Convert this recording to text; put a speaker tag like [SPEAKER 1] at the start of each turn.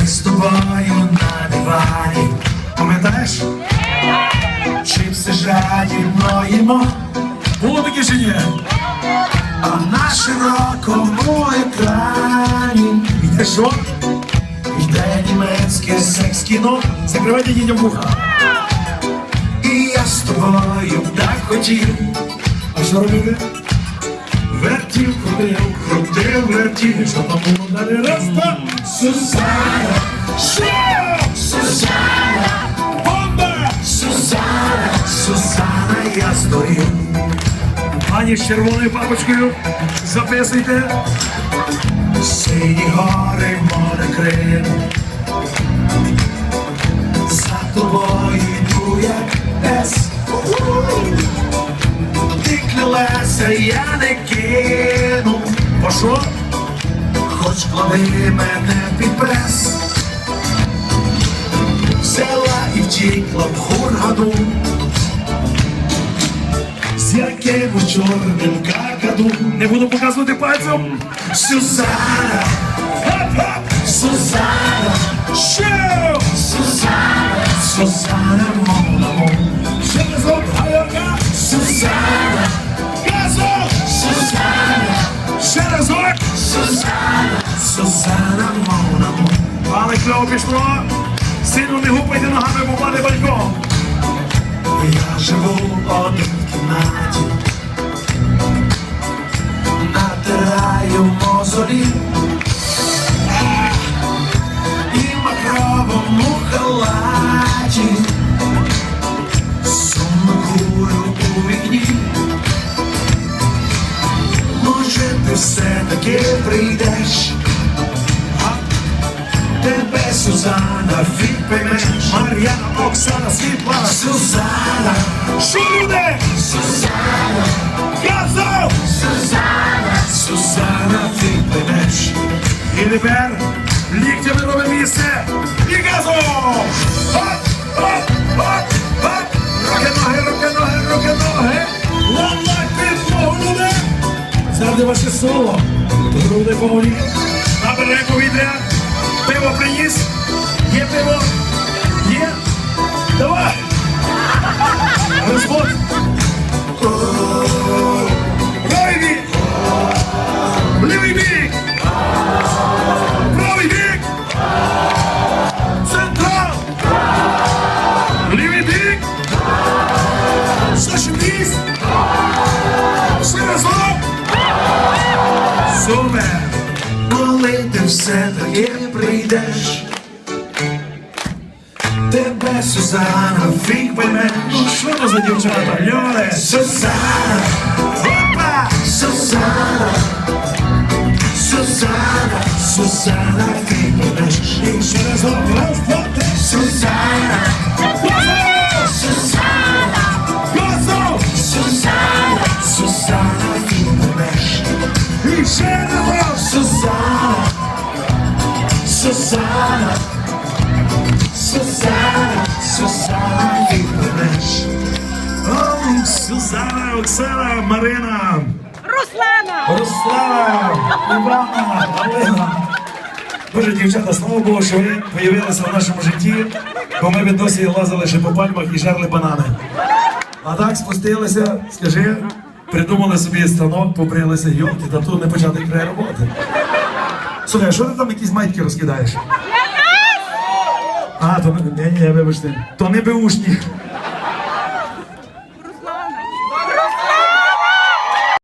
[SPEAKER 1] Ми з тобою на дивані. Пам'ятаєш? Чипси жадібно їмо. Було таке чи ні? А на широкому екрані йде що? Йде німецьке секс-кіно. Закривайте дітям вуха. І я з тобою так хотів. А що робити? Вертів, крутив, крутив, вертів, що там було далі раз, два. Сюзанна, що? Сюзанна, бомба! Сюзанна, Сюзанна, я здурів. Пані з червоною папочкою, записуйте. Сині гори, море Крим. Не кину. Бо? Хоч плави мене під прес. Взяла і втікла в хургаду. З яким чорним какаду. Не буду показувати пальцем. Сюзанна. Хоп-хоп. Сюзанна. Що? Сусана, Сюзанна, мовна, Але кльово пішло. Сильно не гупайте ногами, бо паде балькон. Я живу в кімнаті, натираю мозолі прийдеш, тебе Сюзанна відпоймеш, Мар'яна, Оксана, Світлана, Сюзанна, що люди? Сюзанна, Газов! Сюзанна, Сюзанна, відпоймеш. І тепер ліктями робимо місце і газом! Хоп, хоп, хоп, хоп! Руки-ноги, руки-ноги, руки-ноги! Ламать підлогу, люди! Буде ваше соло. Груди поволі. Набере повітря. Пиво приніс. Є пиво. Є. Давай. Розвод. Прийдеш, тебе Сюзанна фіг пойме. Ну що то за дівчата? Льоре! Сюзанна! Опа! Сюзанна! Сюзанна! Сюзанна фіг поймеш. І ще раз раз, два, три. Сюзанна! Сюзанна! Сюзанна! Сюзанна фіг поймеш. І ще раз! Оксана, Марина!
[SPEAKER 2] Руслана!
[SPEAKER 1] Руслана, Івана, Галина. Боже, дівчата, слава Богу, що ви появилися в нашому житті, бо ми досі лазили ще по пальмах і жерли банани. А так спустилися, скажи, придумали собі станок, побрилися, йолки, та тут не почати край роботи. Слухай, а що ти там якісь майки розкидаєш? А, то не, ні, ні, вибачте, то не беушні.